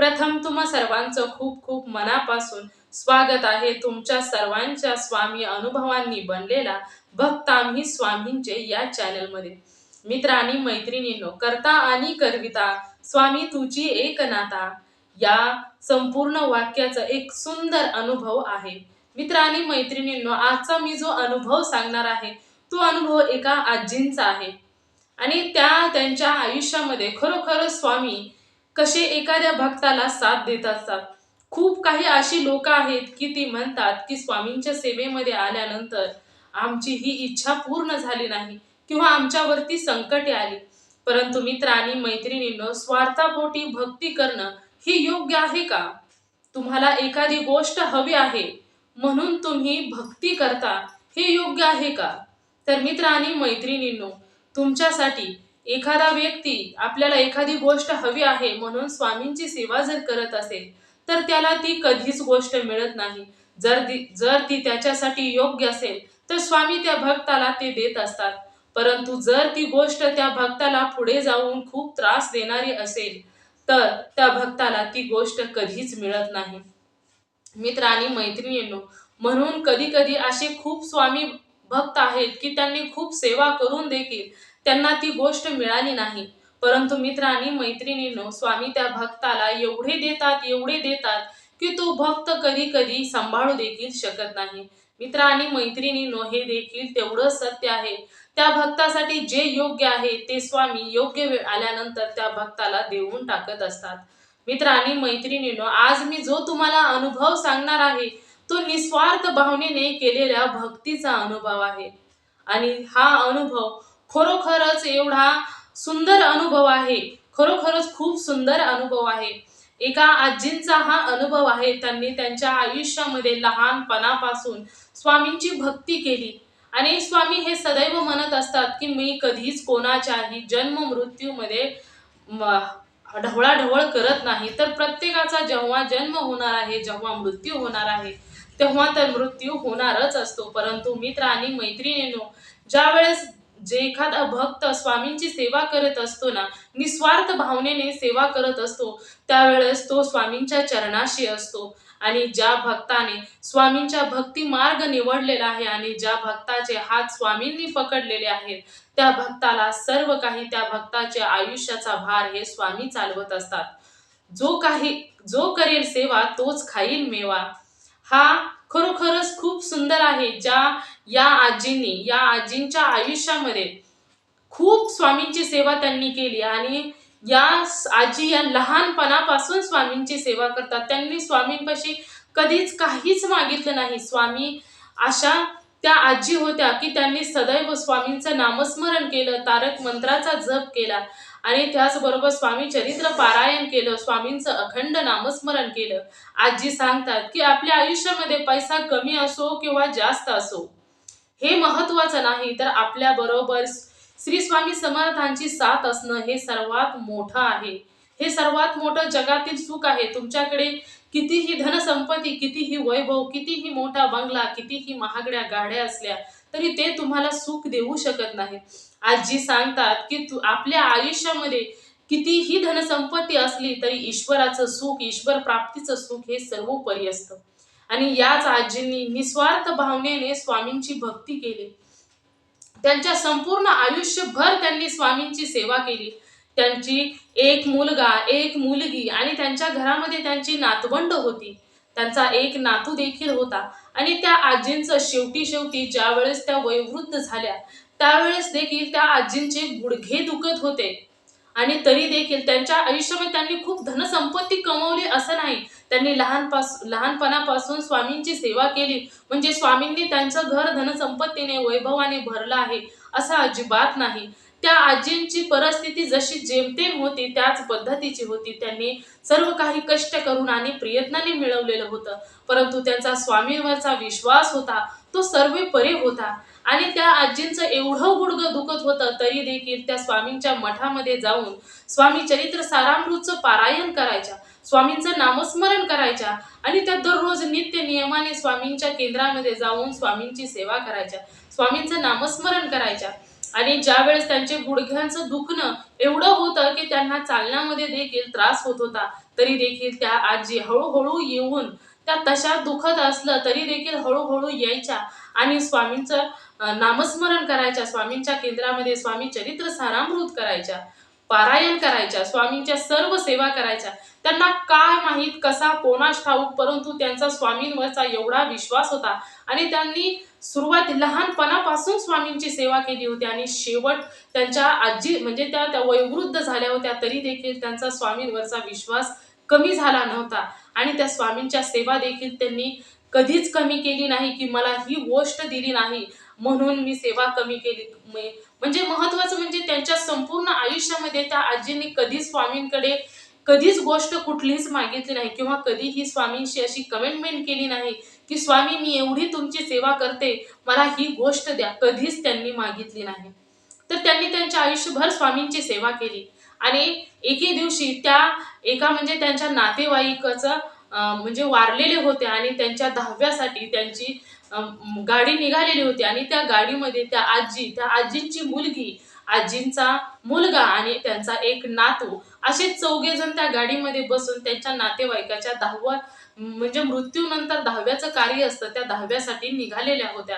प्रथम तुम्हा सर्वांचं खूप खूप मनापासून स्वागत आहे. तुमच्या सर्वांच्या स्वामी अनुभवांनी बनलेला भक्त आम्ही स्वामींचे या चॅनलमध्ये. मित्र आणि मैत्रिणींनो करता आणि करविता स्वामी तुझी एक नाता या संपूर्ण वाक्याचा एक सुंदर अनुभव आहे. मित्र आणि मैत्रिणींनो आजचा मी जो अनुभव सांगणार आहे तो अनुभव एका आजींचा आहे. आणि त्या त्यांच्या आयुष्यामध्ये खरोखर स्वामी कसे एखाद्या भक्ताला साथ देत असतात? खूप काही अशी लोक आहेत की ती म्हणतात की स्वामींच्या सेवेमध्ये आल्यानंतर आमची ही इच्छा पूर्ण झाली नाही किंवा आमच्यावरती संकटे आली. परंतु मित्र आणि मैत्रिणींनो स्वार्थापोटी भक्ती करणं ही योग्य आहे का? तुम्हाला एखादी गोष्ट हवी आहे म्हणून तुम्ही भक्ती करता हे योग्य आहे का? तर मित्र आणि मैत्रिणींनो तुमच्यासाठी एखादा व्यक्ती आपल्याला एखादी गोष्ट हवी आहे म्हणून स्वामींची सेवा जर करत असेल तर त्याला ती कधीच गोष्ट मिळत नाही. जर ती जर ती त्याच्यासाठी योग्य असेल तर स्वामी त्या भक्ताला ते देत असतात. परंतु जर ती गोष्ट त्या भक्ताला पुढे जाऊन खूप त्रास देणारी असेल तर त्या भक्ताला ती गोष्ट कधीच मिळत नाही. मित्र आणि मैत्रिणींनो म्हणून कधी कधी असे खूप स्वामी भक्त आहेत की त्यांनी खूप सेवा करून देखील त्यांना ती गोष्ट मिळाली नाही. परंतु मित्र आणि मैत्रिणींनो स्वामी त्या भक्ताला एवढे देतात एवढे देतात की तो भक्त कधी कधी सांभाळू देखील शकत नाही. मित्र आणि मैत्रिणींनो हे देखील तेवढं सत्य आहे. त्या भक्तासाठी जे योग्य आहे ते स्वामी योग्य वेळ आल्यानंतर त्या भक्ताला देऊन टाकत असतात. मित्र आणि मैत्रिणींनो आज मी जो तुम्हाला अनुभव सांगणार आहे तो निस्वार्थ भावनेने केलेल्या भक्तीचा अनुभव आहे. आणि हा अनुभव खरोखरच एवढा सुंदर अनुभव आहे. खरोखरच खूप सुंदर अनुभव आहे. एका आजींचा हा अनुभव आहे. त्यांनी त्यांच्या आयुष्यामध्ये लहानपणापासून स्वामींची भक्ती केली. आणि स्वामी हे सदैव म्हणत असतात की मी कधीच कोणाच्याही जन्म मृत्यूमध्ये म- ढवळाढवळ करत नाही. तर प्रत्येकाचा जेव्हा जन्म होणार आहे जेव्हा मृत्यू होणार आहे तेव्हा तर मृत्यू होणारच असतो. परंतु मित्र आणि मैत्रिणीनो ज्या वेळेस जे एखादा भक्त स्वामींची सेवा करत असतो ना निस्वार्थ भावनेने सेवा करत असतो त्यावेळेस तो स्वामींच्या चरणाशी असतो. आणि ज्या भक्ताने स्वामींच्या भक्ती मार्ग निवडलेला आहे आणि ज्या भक्ताचे हात स्वामींनी पकडलेले आहेत त्या भक्ताला सर्व काही त्या भक्ताच्या आयुष्याचा भार हे स्वामी चालवत असतात. जो काही जो करेल सेवा तोच खाईल मेवा. हा खरोखरच खूप सुंदर आहे ज्या या आजींनी या आजींच्या आयुष्यामध्ये खूप स्वामींची सेवा त्यांनी केली आणि या आजी या लहानपणापासून स्वामींची सेवा करतात. त्यांनी स्वामींपाशी कधीच काहीच मागितलं नाही. स्वामी अशा त्या आजी होत्या की त्यांनी सदैव स्वामींचं नामस्मरण केलं तारक मंत्राचा जप केला. आणि त्याचबरोबर स्वामी चरित्र पारायण केलं स्वामींचं अखंड नामस्मरण केलं. आजी सांगतात की आपल्या आयुष्यामध्ये पैसा कमी असो किंवा जास्त असो हे महत्वाचं नाही तर आपल्या बरोबर श्री स्वामी समर्थांची साथ असणं हे सर्वात मोठं आहे. हे सर्वात मोठं जगातील सुख आहे. तुमच्याकडे कितीही धनसंपत्ती कितीही वैभव कितीही मोठा बंगला कितीही महागड्या गाड्या असल्या तरी ते तुम्हाला सुख देऊ शकत नाही आजी सांगतात की तू आपल्या आयुष्यामध्ये कितीही धनसंपत्ती असली तरी ईश्वराचं सुख ईश्वर प्राप्तीचं सुख हे सर्वोपरी असतं. आणि याच आजींनी निस्वार्थ भावनेने स्वामींची भक्ती केली. त्यांच्या संपूर्ण आयुष्यभर त्यांनी स्वामींची सेवा केली. त्यांची एक मुलगा एक मुलगी आणि त्यांच्या घरामध्ये त्यांची नातवंड होती. त्यांचा एक नातू देखील होता. आणि त्या आजींचं शेवटी शेवटी ज्या वेळेस त्या वयोवृद्ध झाल्या त्यावेळेस देखील त्या आजींचे गुडघे दुखत होते. आणि तरी देखील त्यांच्या आयुष्यामध्ये त्यांनी खूप धनसंपत्ती कमवली असं नाही. त्यांनी लहानपास लहानपणापासून स्वामींची सेवा केली. म्हणजे स्वामींनी त्यांचं घर धनसंपत्तीने वैभवाने भरलं आहे असं अजिबात नाही. त्या आजींची परिस्थिती जशी जेमतेम होती त्याच पद्धतीची होती. त्यांनी सर्व काही कष्ट करून आणि प्रयत्नाने मिळवलेलं होतं. परंतु त्यांचा स्वामींवरचा विश्वास होता तो सर्व परे होता. आणि त्या आजींचं एवढं गुडघं दुखत होतं तरी देखील त्या स्वामींच्या मठामध्ये जाऊन स्वामी चरित्र सारामृतचं पारायण करायच्या स्वामींचं नामस्मरण करायच्या आणि त्या दररोज नित्य नियमाने स्वामींच्या केंद्रामध्ये जाऊन स्वामींची सेवा करायच्या स्वामींचं नामस्मरण करायच्या. आणि ज्या वेळेस त्यांचे गुडघ्यांचं दुखणं एवढं होतं की त्यांना चालण्यामध्ये देखील त्रास होत होता तरी देखील त्या आजी हळूहळू येऊन त्या तशा दुखत असलं तरी देखील हळूहळू यायच्या आणि स्वामींचं नामस्मरण करायच्या स्वामींच्या केंद्रामध्ये स्वामी चरित्र सारामृत करायच्या पारायण करायच्या स्वामींच्या सर्व सेवा करायच्या. त्यांना काय माहीत कसा कोणास ठाऊक परंतु त्यांचा स्वामींवरचा एवढा विश्वास होता. आणि त्यांनी सुरुवात लहानपणापासून स्वामींची सेवा केली होती आणि शेवट त्यांच्या आजी म्हणजे त्या त्या वयोवृद्ध झाल्या होत्या तरी देखील त्यांचा स्वामींवरचा विश्वास कमी झाला नव्हता. आणि त्या स्वामींच्या सेवा देखील त्यांनी कधीच कमी केली नाही की मला ही गोष्ट दिली नाही. म्हणून मी सेवा कमी केली. म्हणजे महत्वाचं म्हणजे त्यांच्या संपूर्ण आयुष्यामध्ये त्या आजींनी कधीच स्वामींकडे कधीच गोष्ट कुठलीच मागितली नाही किंवा कधीही स्वामींशी अशी कमेंटमेंट केली नाही की स्वामी मी एवढी तुमची सेवा करते मला ही गोष्ट द्या. कधीच त्यांनी मागितली नाही. तर त्यांनी त्यांच्या आयुष्यभर स्वामींची सेवा केली. आणि एके दिवशी त्या एका म्हणजे त्यांच्या नातेवाईकाचं म्हणजे वारलेले होते आणि त्यांच्या दहाव्यासाठी त्यांची गाडी निघालेली होती आणि त्या गाडीमध्ये त्या आजी त्या आजींची मुलगी आजींचा मुलगा आणि त्यांचा एक नातू असे चौघे जण त्या गाडीमध्ये बसून त्यांच्या नातेवाईकाच्या दहाव्या म्हणजे मृत्यूनंतर दहाव्याचं कार्य असतं त्या दहाव्यासाठी निघालेल्या होत्या.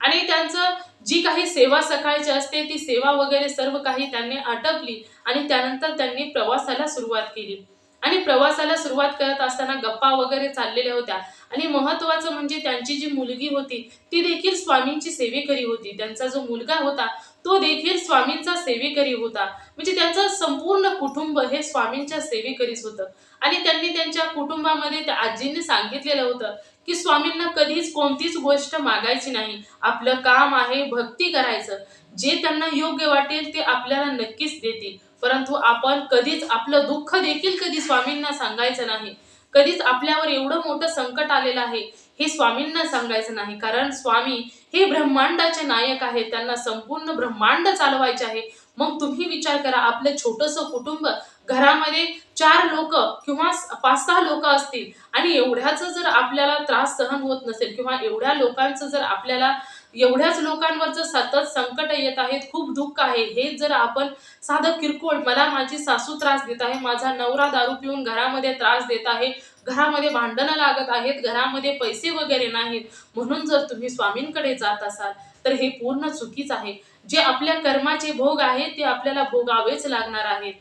आणि त्यांचं जी काही सेवा सकाळची असते ती सेवा वगैरे सर्व काही त्यांनी आटपली आणि त्यानंतर त्यांनी प्रवासाला सुरुवात केली. आणि प्रवासाला सुरुवात करत असताना गप्पा वगैरे चाललेल्या होत्या. आणि महत्वाचं म्हणजे त्यांची जी मुलगी होती ती देखील स्वामींची सेवेकरी होती. त्यांचा जो मुलगा होता तो देखील स्वामींचा सेवेकरी होता. म्हणजे त्यांचं संपूर्ण कुटुंब हे स्वामींच्या सेवेकरीच होतं. आणि त्यांनी त्यांच्या कुटुंबामध्ये त्या आजींनी सांगितलेलं होतं की स्वामींना कधीच कोणतीच गोष्ट मागायची नाही. आपलं काम आहे भक्ती करायचं. जे त्यांना योग्य वाटेल ते आपल्याला नक्कीच देतील. परंतु आपण कधीच आपलं दुःख देखील कधी स्वामींना सांगायचं नाही. कधीच आपल्यावर एवढं मोठं संकट आलेलं आहे हे स्वामींना सांगायचं नाही. कारण स्वामी हे ब्रह्मांडाचे नायक आहेत. त्यांना संपूर्ण ब्रह्मांड चालवायचे आहे. मग तुम्ही विचार करा आपलं छोटस कुटुंब घरामध्ये चार लोक किंवा पाच सहा लोक असतील आणि एवढ्याच जर आपल्याला त्रास सहन होत नसेल किंवा एवढ्या लोकांचं जर आपल्याला एवढ्याच लोकांवर जर सतत संकट येत आहेत खूप दुःख आहे. हे जर आपण साधं किरकोळ मला माझी सासू त्रास देत आहे माझा नवरा दारू पिऊन घरामध्ये त्रास देत आहे घरामध्ये भांडणं लागत आहेत घरामध्ये पैसे वगैरे नाहीत म्हणून जर तुम्ही स्वामींकडे जात असाल तर हे पूर्ण चुकीच आहे. जे आपल्या कर्माचे भोग आहेत ते आपल्याला भोगावेच लागणार आहेत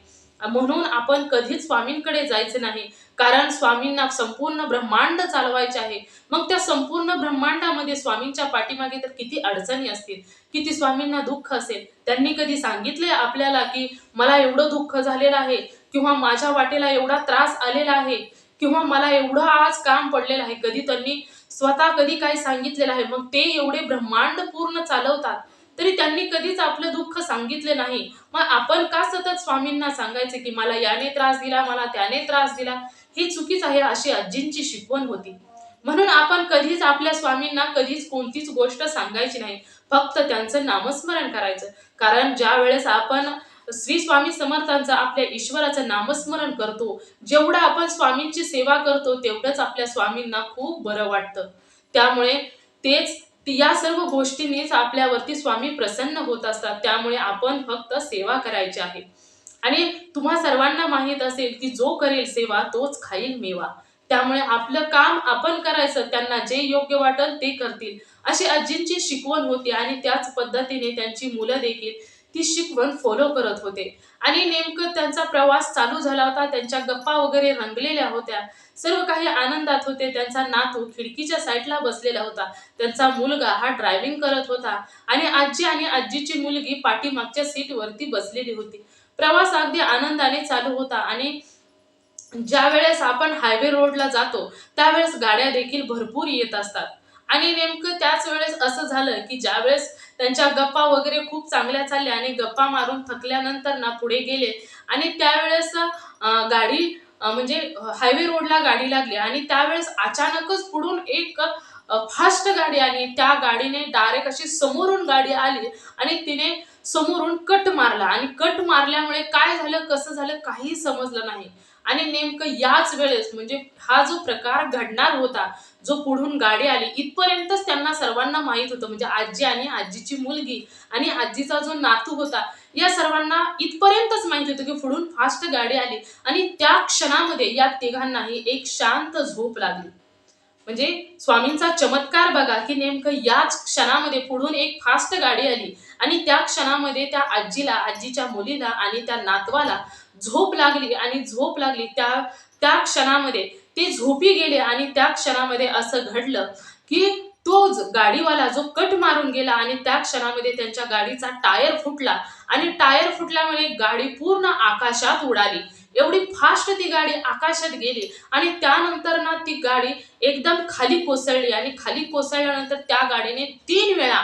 म्हणून आपण कधीच स्वामींकडे जायचं नाही. कारण स्वामींना संपूर्ण ब्रह्मांड चालवायचे आहे. मग त्या संपूर्ण ब्रह्मांडामध्ये स्वामींच्या पाठीमागे तर किती अडचणी असतील? किती स्वामींना दुःख असेल? त्यांनी कधी सांगितले आपल्याला की मला एवढं दुःख झालेलं आहे? किंवा माझ्या वाटेला एवढा त्रास आलेला आहे? किंवा मला एवढं आज काम पडलेलं आहे? कधी त्यांनी स्वतः कधी काय सांगितलेलं आहे? मग ते एवढे ब्रह्मांड पूर्ण चालवतात. तरी त्यांनी कधीच आपलं दुःख सांगितले नाही. मग आपण का सतत स्वामींना सांगायचे की मला याने त्रास दिला मला त्याने त्रास दिला? ही चुकीच आहे अशी आजींची शिकवण होती. म्हणून आपण कधीच आपल्या स्वामींना कधीच कोणतीच गोष्ट सांगायची नाही. फक्त त्यांचं नामस्मरण करायचं. कारण ज्या वेळेस आपण श्री स्वामी समर्थांचं आपल्या ईश्वराचं नामस्मरण करतो जेवढं आपण स्वामींची सेवा करतो तेवढंच आपल्या स्वामींना खूप बरं वाटतं. त्यामुळे तेच या सर्व गोष्टींनीच आपल्यावरती स्वामी प्रसन्न होत असतात. त्यामुळे आपण फक्त सेवा करायची आहे. आणि तुम्हा सर्वांना माहीत असेल की जो करेल सेवा तोच खाईल मेवा. त्यामुळे आपलं काम आपण करायचं त्यांना जे योग्य वाटेल ते करतील. अशी आजींची शिकवण होती आणि त्याच पद्धतीने त्यांची मुलं देखील ती शिकवण फॉलो करत होते. आणि नेमकं त्यांचा प्रवास चालू झाला होता त्यांच्या गप्पा वगैरे रंगलेल्या होत्या. सर्व काही आनंदात होते त्यांचा नातू खिडकीच्या साईडला बसलेला होता. त्यांचा मुलगा हा ड्रायव्हिंग करत होता. आणि आजी आणि आजीची मुलगी पाठीमागच्या सीटवरती बसलेली होती. प्रवास अगदी आनंदाने चालू होता आणि ज्या वेळेस आपण हायवे रोडला जातो त्यावेळेस गाड्या देखील भरपूर येत असतात. आणि नेमकं त्याच वेळेस असं झालं की ज्या वेळेस त्यांच्या गप्पा वगैरे खूप चांगल्या चालल्या आणि गप्पा मारून थकल्यानंतर ना पुढे गेले. आणि त्यावेळेस गाडी म्हणजे हायवे रोडला गाडी लागली. आणि त्यावेळेस अचानकच पुढून एक फास्ट गाडी आली. त्या गाडीने डायरेक्ट अशी समोरून गाडी आली आणि तिने समोरून कट मारला. आणि कट मारल्यामुळे काय झालं कसं झालं काही समजलं नाही. आणि नेमकं याच वेळेस म्हणजे हा जो प्रकार घडणार होता जो पुढून गाडी आली इथपर्यंतच त्यांना सर्वांना माहीत होतं. म्हणजे आजी आणि आजीची मुलगी आणि आजीचा जो नातू होता या सर्वांना इथपर्यंतच माहिती होतं की पुढून फास्ट गाडी आली. आणि त्या क्षणामध्ये या तिघांनाही एक शांत झोप लागली. म्हणजे स्वामींचा चमत्कार बघा की नेमकं याच क्षणामध्ये पुढून एक फास्ट गाडी आली. आणि त्या क्षणामध्ये त्या आजीला आजीच्या मुलीला आणि त्या नातवाला झोप लागली आणि झोप लागली त्या त्या क्षणामध्ये ते झोपी गेले आणि त्या क्षणामध्ये असं घडलं की तो ज- गाडीवाला जो कट मारून गेला आणि त्या क्षणामध्ये त्यांच्या गाडीचा टायर फुटला आणि टायर फुटल्यामुळे गाडी पूर्ण आकाशात उडाली. एवढी फास्ट ती गाडी आकाशात गेली आणि त्यानंतर ना ती गाडी एकदम खाली कोसळली आणि खाली कोसळल्यानंतर त्या गाडीने तीन वेळा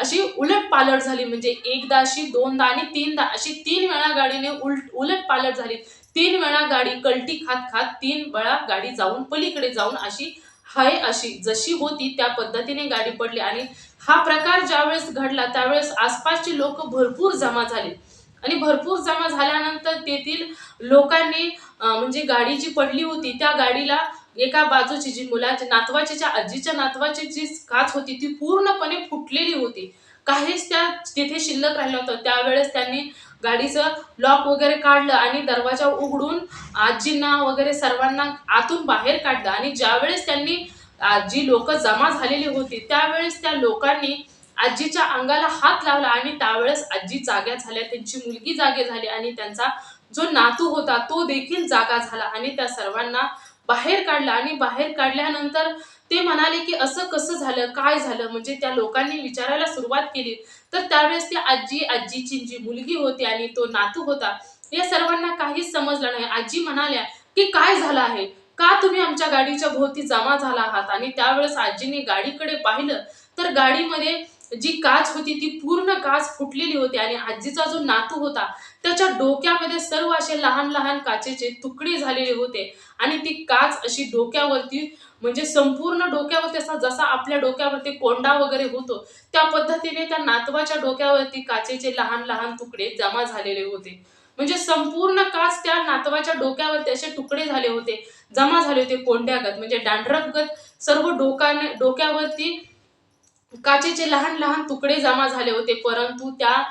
अशी उलट पालट झाली. म्हणजे एकदा अशी दोनदा आणि तीनदा अशी तीन वेळा गाडीने उलट उलट पालट झाली. तीन वेळा गाडी कलटी खात खात तीन वेळा गाडी जाऊन पलीकडे जाऊन अशी हाय अशी जशी होती त्या पद्धतीने गाडी पडली. आणि हा प्रकार ज्यावेळेस घडला त्यावेळेस आसपासचे लोक भरपूर जमा झाले. आणि भरपूर जमा झाल्यानंतर तेथील लोकांनी म्हणजे गाडी जी पडली होती त्या गाडीला एका बाजूची जी मुलाची नातवाची ज्या आजीच्या नातवाची जी काच होती ती पूर्णपणे फुटलेली होती. काहीच त्या तिथे शिल्लक राहिलं होतं त्यावेळेस त्यांनी गाडीचं लॉक वगैरे काढलं आणि दरवाजा उघडून आजींना वगैरे सर्वांना आतून बाहेर काढलं. आणि ज्यावेळेस त्यांनी जी लोक जमा झालेली होती त्यावेळेस त्या लोकांनी आजीच्या अंगाला हात लावला आणि त्यावेळेस आजी जाग्या झाल्या त्यांची मुलगी जागे झाली आणि त्यांचा जो नातू होता तो देखील जागा झाला आणि त्या सर्वांना बाहेर काढला आणि बाहेर काढल्यानंतर ते म्हणाले की असं कसं झालं काय झालं? म्हणजे त्या लोकांनी विचारायला सुरुवात केली. तर त्यावेळेस ती आजी आजीची जी मुलगी होती आणि तो नातू होता या सर्वांना काहीच समजलं नाही. आजी म्हणाल्या की काय झालं आहे? का तुम्ही आमच्या गाडीच्या भोवती जमा झाला आहात? आणि त्यावेळेस आजीने गाडीकडे पाहिलं. तर गाडीमध्ये जी काच होती ती पूर्ण काच फुटलेली होती आणि आजीचा जो नातू होता त्याच्या डोक्यामध्ये सर्व असे लहान लहान काचेचे तुकडे झालेले होते. आणि ती काच अशी डोक्यावरती म्हणजे संपूर्ण डोक्यावरती असा जसा आपल्या डोक्यावरती कोंडा वगैरे होतो त्या पद्धतीने त्या नातवाच्या डोक्यावरती काचेचे लहान लहान तुकडे जमा झालेले होते. म्हणजे संपूर्ण काच त्या नातवाच्या डोक्यावरती असे तुकडे झाले होते जमा झाले होते कोंड्यागत म्हणजे दांडरपगत सर्व डोकाने डोक्यावरती काचेचे लहान लहान तुकडे जमा झाले होते परंतु त्या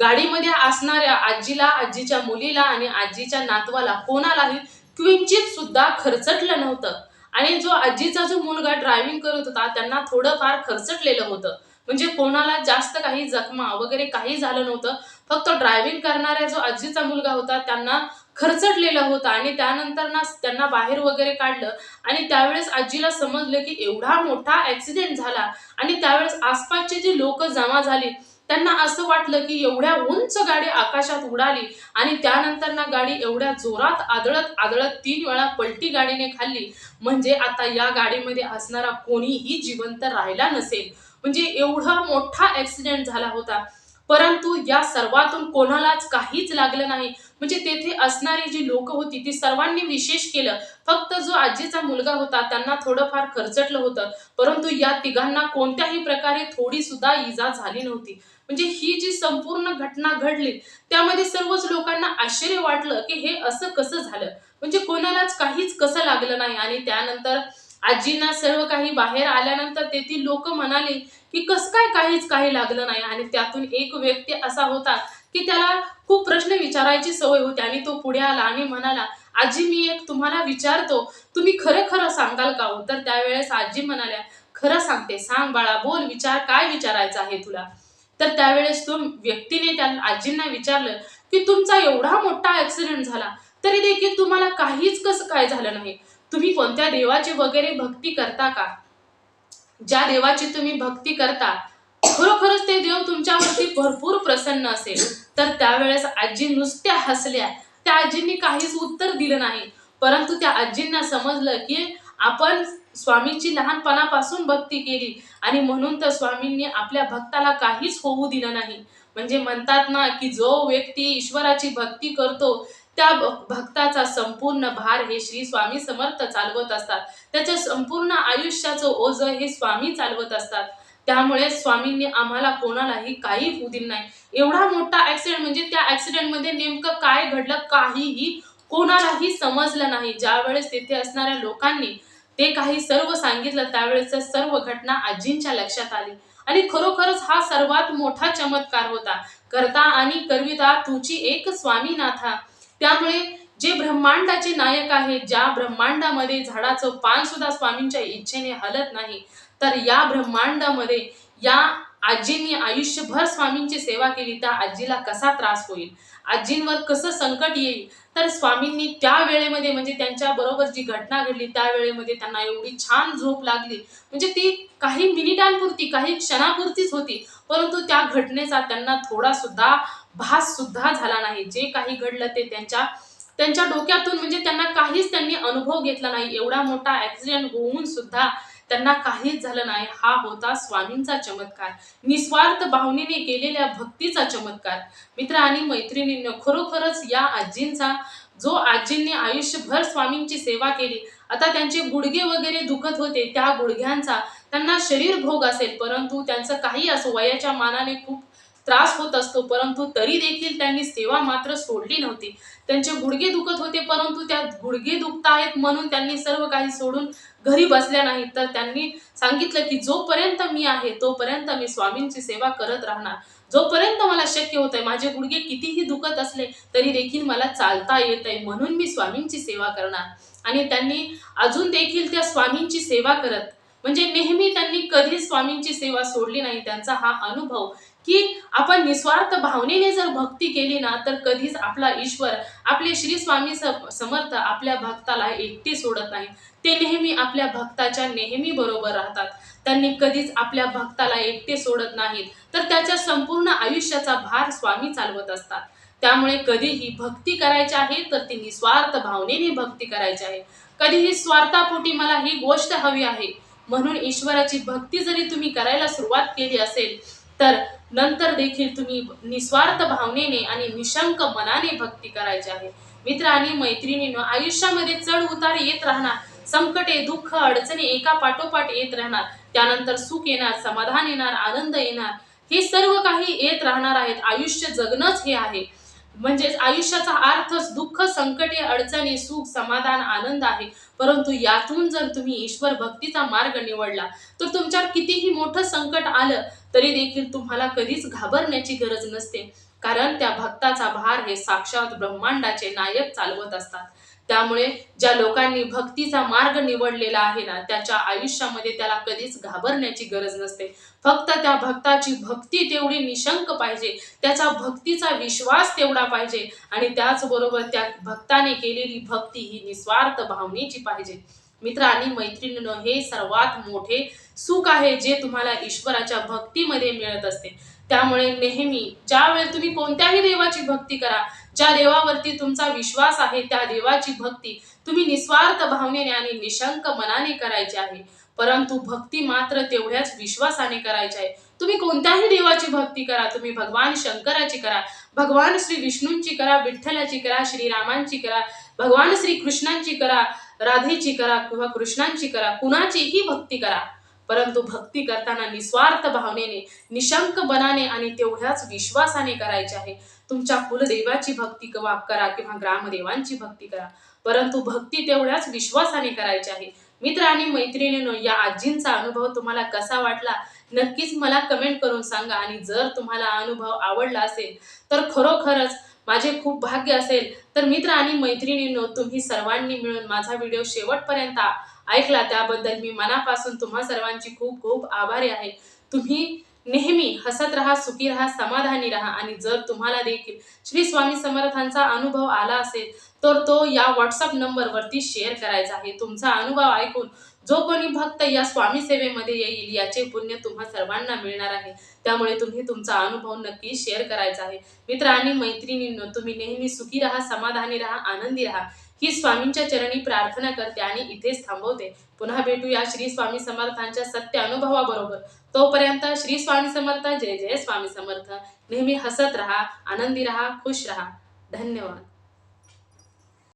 गाडीमध्ये असणाऱ्या आजीला आजीच्या मुलीला आणि आजीच्या नातवाला कोणालाही किंचित सुद्धा खर्चटलं नव्हतं. आणि जो आजीचा जो मुलगा ड्रायव्हिंग करत होता त्यांना थोडंफार खर्चटलेलं होतं. म्हणजे कोणाला जास्त काही जखमा वगैरे काही झालं नव्हतं. फक्त ड्रायव्हिंग करणाऱ्या जो आजीचा मुलगा होता त्यांना खरचटलेला होता आणि त्यानंतर ना त्यांना बाहेर वगैरे काढलं आणि त्यावेळेस आजीला समजलं की एवढा मोठा ऍक्सिडेंट झाला आणि त्यावेळेस आसपासचे जी लोक जमा झाली त्यांना असं वाटलं की एवढ्या उंच गाडी आकाशात उडाली आणि त्यानंतर ना गाडी एवढ्या जोरात आदळत आदळत तीन वेळा पलटी गाडीने खाल्ली. म्हणजे आता या गाडीमध्ये असणारा कोणीही जिवंत राहिला नसेल. म्हणजे एवढा मोठा ऍक्सिडेंट झाला होता. परंतु या सर्वातून कोणालाच काहीच लागलं नाही. म्हणजे तेथे असणारी जी लोक होती ती सर्वांनी विशेष केलं. फक्त जो आजीचा मुलगा होता त्यांना थोडंफार खर्चटलं होतं. परंतु या तिघांना कोणत्याही प्रकारे थोडी सुद्धा इजा झाली नव्हती. म्हणजे ही जी संपूर्ण घटना घडली त्यामध्ये सर्वच लोकांना आश्चर्य वाटलं की हे असं कसं झालं. म्हणजे कोणालाच काहीच कसं लागलं नाही. आणि त्यानंतर आजींना सर्व काही बाहेर आल्यानंतर तेथील लोक म्हणाले की कसं काय काहीच काही लागलं नाही आणि त्यातून एक व्यक्ती असा होता की त्याला खूप प्रश्न विचारायची सवय होती आणि तो पुढे आला आणि म्हणाला आजी मी एक तुम्हाला विचारतो तुम्ही खरं खरं सांगाल का हो? तर त्यावेळेस आजी म्हणाल्या खरं सांगते सांग बाळा बोल विचार काय विचारायचा आहे तुला? तर त्यावेळेस तो व्यक्तीने त्या आजींना विचारलं की तुमचा एवढा मोठा ऍक्सिडेंट झाला तरी देखील तुम्हाला काहीच कसं काय झालं नाही? तुम्ही कोणत्या देवाची वगैरे भक्ती करता का? ज्या देवाची तुम्ही भक्ती करता खरोखरच ते देव तुमच्यावरती भरपूर प्रसन्न असेल. तर त्यावेळेस आजी नुसत्या हसल्या. त्या आजींनी काहीच उत्तर दिलं नाही. परंतु त्या आजींना समजलं की आपण स्वामींची लहानपणापासून भक्ती केली आणि म्हणून तर स्वामींनी आपल्या भक्ताला काहीच होऊ दिलं नाही. म्हणजे म्हणतात ना की जो व्यक्ती ईश्वराची भक्ती करतो त्या भ- भक्ताचा संपूर्ण भार हे श्री स्वामी समर्थ चालवत असतात. त्याच्या संपूर्ण आयुष्याचं ओझ हे स्वामी चालवत असतात. त्यामुळे स्वामींनी आम्हाला कोणालाही काही होऊ दिलं नाही. एवढा मोठा ऍक्सिडेंट म्हणजे त्या ऍक्सिडेंटमध्ये नेमकं काय घडलं काहीही कोणालाही समजलं नाही. ज्यावेळेस तिथे असणाऱ्या लोकांनी ते काही सर्व सांगितलं त्यावेळेस सर्व घटना आजींच्या लक्षात आली. आणि खरोखरच हा सर्वात मोठा चमत्कार होता. करता आणि करविता तुझी एक स्वामीनाथा. त्यामुळे जे ब्रह्मांडाचे नायक आहेत ज्या ब्रह्मांडामध्ये झाडाचं पान सुद्धा स्वामींच्या इच्छेने हलत नाही तर या ब्रह्मांडामध्ये या आजींनी आयुष्यभर स्वामींची सेवा केली त्या आजीला कसा त्रास होईल? आजींवर कसं संकट येईल? तर स्वामींनी त्या वेळेमध्ये म्हणजे त्यांच्या बरोबर जी घटना घडली त्या वेळेमध्ये त्यांना एवढी छान झोप लागली. म्हणजे ती काही मिनिटांपुरती काही क्षणापुरतीच होती परंतु त्या घटनेचा त्यांना थोडा सुद्धा भास सुद्धा झाला नाही. जे काही घडलं ते त्यांच्या त्यांच्या डोक्यातून म्हणजे त्यांना काहीच त्यांनी अनुभव घेतला नाही. एवढा मोठा ऍक्सिडेंट होऊन सुद्धा त्यांना काहीच झालं नाही. हा होता स्वामींचा चमत्कार. निस्वार्थ भावनेने केलेल्या भक्तीचा चमत्कार. मित्र आणि मैत्रिणींनो खरोखरच या आजींचा जो आजींनी आयुष्यभर स्वामींची सेवा केली आता त्यांचे गुडघे वगैरे दुखत होते त्या गुडघ्यांचा त्यांना शरीर भोग असेल परंतु त्यांचं काही असो वयाच्या मानाने खूप त्रास होत असतो परंतु तरी देखील त्यांनी सेवा मात्र सोडली नव्हती. त्यांचे गुडघे दुखत होते परंतु त्या गुडघे दुखत आहेत म्हणून त्यांनी सर्व काही सोडून घरी बसल्या नाहीत. तर त्यांनी सांगितलं की जोपर्यंत मी आहे तोपर्यंत मी स्वामींची सेवा करत राहणार. जोपर्यंत मला शक्य होत आहे माझे गुडघे कितीही दुखत असले तरी देखील मला चालता येत आहे म्हणून मी स्वामींची सेवा करणार. आणि त्यांनी अजून देखील त्या स्वामींची सेवा करत म्हणजे नेहमी त्यांनी कधीच स्वामींची सेवा सोडली नाही. त्यांचा हा अनुभव की आपण निस्वार्थ भावनेने जर भक्ती केली ना तर कधीच आपला ईश्वर आपले श्री स्वामी समर्थ आपल्या भक्ताला एकटे सोडत नाही ते नेहमी आपल्या भक्ताच्या नेहमी बरोबर राहतात. त्यांनी कधीच आपल्या भक्ताला एकटे सोडत नाहीत. तर त्याच्या संपूर्ण आयुष्याचा भार स्वामी चालवत असतात. त्यामुळे कधीही भक्ती करायची आहे तर ती निस्वार्थ भावनेने भक्ती करायची आहे. कधीही स्वार्थापोटी मला ही गोष्ट हवी आहे. म्हणून ईश्वराची भक्ती जरी तुम्ही करायला सुरुवात केली असेल तर नंतर देखील तुम्ही निस्वार्थ भावनेने आणि निशंक मनाने भक्ती करायची आहे. मित्र आणि मैत्रिणीनं आयुष्यामध्ये चढ उतार येत राहणार संकटे दुःख अडचणी एका पाठोपाठ येत राहणार त्यानंतर सुख येणार समाधान येणार आनंद येणार हे सर्व काही येत राहणार आहेत. आयुष्य जगणंच हे आहे. म्हणजेच आयुष्याचा अर्थ दुःख संकटे अडचणी सुख समाधान आनंद आहे. परंतु यातून जर तुम्ही ईश्वर भक्तीचा मार्ग निवडला तर तुमच्यावर कितीही मोठं संकट आलं तरी देखील तुम्हाला कधीच घाबरण्याची गरज नसते. कारण त्या भक्ताचा भार हे साक्षात ब्रह्मांडाचे नायक चालवत असतात. त्यामुळे ज्या लोकांनी भक्तीचा मार्ग निवडलेला आहे ना त्याच्या आयुष्यामध्ये त्याला कधीच घाबरण्याची गरज नसते. फक्त त्या भक्ताची भक्ती तेवढी निशंक पाहिजे त्याचा भक्तीचा विश्वास तेवढा पाहिजे आणि त्याचबरोबर त्या भक्ताने केलेली भक्ती ही निस्वार्थ भावनेची पाहिजे. मित्र आणि मैत्रिणीनं हे सर्वात मोठे सुख आहे जे तुम्हाला ईश्वराच्या भक्तीमध्ये मिळत असते. त्यामुळे नेहमी ज्यावेळी तुम्ही कोणत्याही देवाची भक्ती करा ज्या देवावरती तुमचा विश्वास आहे त्या देवाची भक्ती तुम्ही निस्वार्थ भावनेने आणि निशंक मनाने करायची आहे. परंतु भक्ती मात्र तेवढ्याच विश्वासाने करायची आहे. तुम्ही कोणत्याही देवाची भक्ती करा तुम्ही भगवान शंकराची करा भगवान श्री विष्णूंची करा विठ्ठलाची करा श्रीरामांची करा भगवान श्री कृष्णांची करा राधेची करा किंवा कृष्णांची करा कुणाचीही भक्ती करा. परंतु भक्ती करताना निस्वार्थ भावनेने निशंक बनाने आणि तेवढ्याच विश्वासाने करायचे आहे. तुमच्या कुलदेवाची भक्ती कवा करा किंवा ग्रामदेवांची भक्ती करा. परंतु भक्ती तेवढ्याच विश्वासाने करायची आहे. मित्र आणि मैत्रिणींनो या आजींचा अनुभव तुम्हाला कसा वाटला? नक्कीच मला कमेंट करून सांगा आणि जर तुम्हाला अनुभव आवडला असेल तर खरोखरच माझे खूप भाग्य असेल. तर मित्र आणि मैत्रिणींनो तुम्ही सर्वांनी मिळून माझा व्हिडिओ शेवटपर्यंत ऐकला त्याबद्दल मी मनापासून तुम्हा सर्वांची खूप खूप आभारी आहे. तुम्ही नेहमी हसत राहा सुखी राहा समाधानी राहा आणि जर तुम्हाला देखील श्री स्वामी समर्थांचा अनुभव आला असेल तर तो या व्हॉट्सअप नंबरवरती शेअर करायचा आहे. तुमचा अनुभव ऐकून जो कोणी भक्त या स्वामी सेवेमध्ये येईल याचे पुण्य तुम्हा सर्वांना मिळणार आहे. त्यामुळे तुम्ही तुमचा अनुभव नक्की शेअर करायचा आहे. मित्र आणि मैत्रिणींनो तुम्ही नेहमी सुखी राहा समाधानी राहा आनंदी राहा. ही स्वामींच्या चरणी प्रार्थना करते आणि इथेच थांबवते. पुन्हा भेटूया श्री स्वामी समर्थांच्या सत्य अनुभवाबरोबर. तोपर्यंत श्री स्वामी समर्थ जय जय स्वामी समर्थ. नेहमी हसत राहा आनंदी राहा खुश राहा. धन्यवाद.